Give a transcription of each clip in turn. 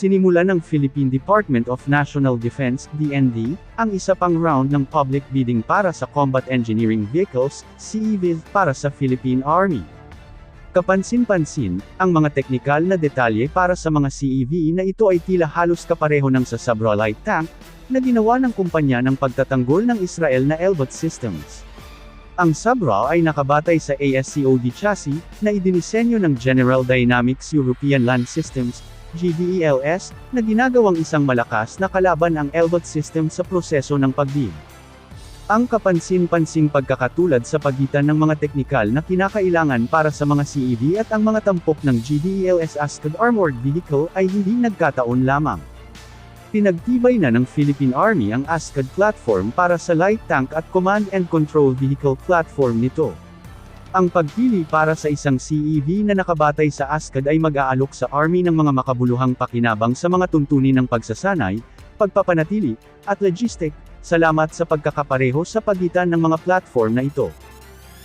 Sinimulan ng Philippine Department of National Defense, DND, ang isa pang round ng public bidding para sa Combat Engineering Vehicles, CEVs, para sa Philippine Army. Kapansin-pansin, ang mga teknikal na detalye para sa mga CEV na ito ay tila halos kapareho ng sa Sabra Light Tank, na ginawa ng kumpanya ng pagtatanggol ng Israel na Elbit Systems. Ang Sabra ay nakabatay sa ASCOD chassis, na idinisenyo ng General Dynamics European Land Systems, GDELS, na ginagawang isang malakas na kalaban ang Elbit system sa proseso ng pagbid. Ang kapansin-pansing pagkakatulad sa pagitan ng mga teknikal na kinakailangan para sa mga CEV at ang mga tampok ng GDELS ASCAD Armored Vehicle ay hindi nagkataon lamang. Pinagtibay na ng Philippine Army ang ASCAD platform para sa light tank at command and control vehicle platform nito. Ang pagpili para sa isang CEV na nakabatay sa ASCAD ay mag-aalok sa Army ng mga makabuluhang pakinabang sa mga tuntunin ng pagsasanay, pagpapanatili, at logistic, salamat sa pagkakapareho sa pagitan ng mga platform na ito.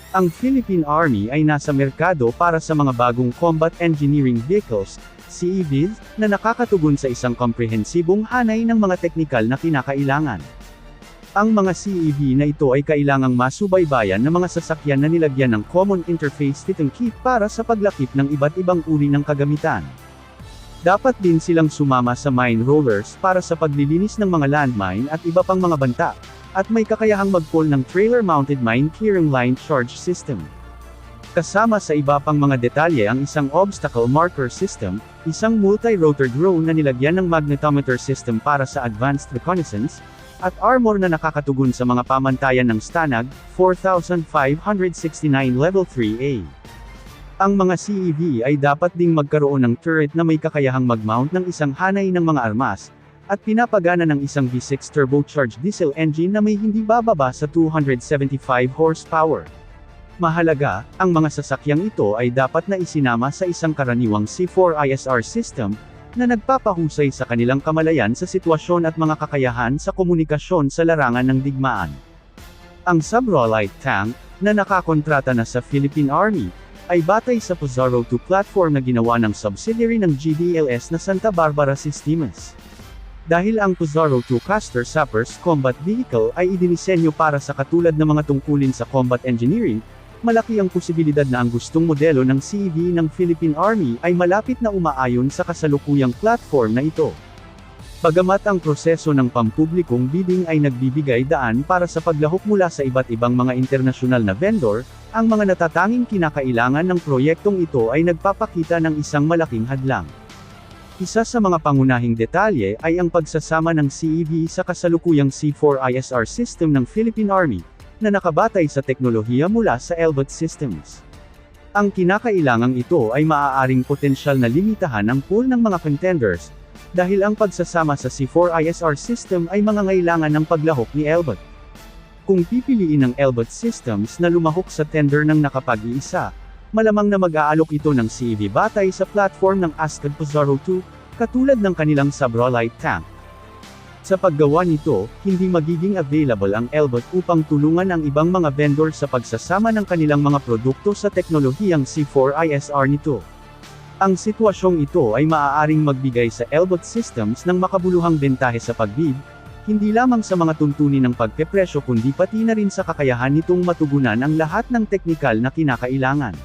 Ang Philippine Army ay nasa merkado para sa mga bagong combat engineering vehicles, CEVs, na nakakatugon sa isang komprehensibong hanay ng mga teknikal na kinakailangan. Ang mga CEV na ito ay kailangang masubaybayan ng mga sasakyan na nilagyan ng Common Interface Fitting Kit para sa paglakip ng iba't ibang uri ng kagamitan. Dapat din silang sumama sa mine rollers para sa paglilinis ng mga landmine at iba pang mga banta, at may kakayahang mag-pull ng trailer-mounted mine clearing line charge system. Kasama sa iba pang mga detalye ang isang obstacle marker system, isang multi-rotor drone na nilagyan ng magnetometer system para sa advanced reconnaissance, at armor na nakakatugon sa mga pamantayan ng Stanag 4569 Level 3A. Ang mga CEV ay dapat ding magkaroon ng turret na may kakayahang mag-mount ng isang hanay ng mga armas, at pinapagana ng isang V6 turbocharged diesel engine na may hindi bababa sa 275 horsepower. Mahalaga, ang mga sasakyang ito ay dapat na isinama sa isang karaniwang C4 ISR system, na nagpapahusay sa kanilang kamalayan sa sitwasyon at mga kakayahan sa komunikasyon sa larangan ng digmaan. Ang Sabra Light Tank, na nakakontrata na sa Philippine Army, ay batay sa Pizarro 2 platform na ginawa ng subsidiary ng GDLS na Santa Barbara Systems. Dahil ang Pizarro 2 Caster Sappers Combat Vehicle ay idinisenyo para sa katulad ng mga tungkulin sa combat engineering, malaki ang posibilidad na ang gustong modelo ng CEV ng Philippine Army ay malapit na umaayon sa kasalukuyang platform na ito. Bagamat ang proseso ng pampublikong bidding ay nagbibigay daan para sa paglahok mula sa iba't ibang mga internasyonal na vendor, ang mga natatanging kinakailangan ng proyektong ito ay nagpapakita ng isang malaking hadlang. Isa sa mga pangunahing detalye ay ang pagsasama ng CEV sa kasalukuyang C4 ISR system ng Philippine Army, na nakabatay sa teknolohiya mula sa Elbit Systems. Ang kinakailangang ito ay maaaring potensyal na limitahan ang pool ng mga contenders, dahil ang pagsasama sa C4 ISR system ay mangangailangan ng paglahok ni Elbit. Kung pipiliin ng Elbit Systems na lumahok sa tender ng nakapag-iisa, malamang na mag-aalok ito ng CEV batay sa platform ng ASCAD Pizarro 2, katulad ng kanilang Sabra Light Tank. Sa paggawa nito, hindi magiging available ang Elbot upang tulungan ang ibang mga vendor sa pagsasama ng kanilang mga produkto sa teknolohiyang C4 ISR nito. Ang sitwasyong ito ay maaaring magbigay sa Elbot Systems ng makabuluhang bentahe sa pagbid, hindi lamang sa mga tuntunin ng pagpepresyo kundi pati na rin sa kakayahan nitong matugunan ang lahat ng teknikal na kinakailangan.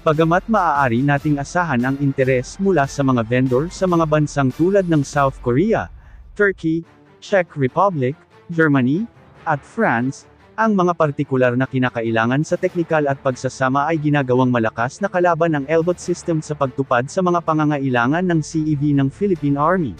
Pagamat maaari nating asahan ang interes mula sa mga vendor sa mga bansang tulad ng South Korea, Turkey, Czech Republic, Germany, at France, ang mga partikular na kinakailangan sa teknikal at pagsasama ay ginagawang malakas na kalaban ng Elbot system sa pagtupad sa mga pangangailangan ng CEV ng Philippine Army.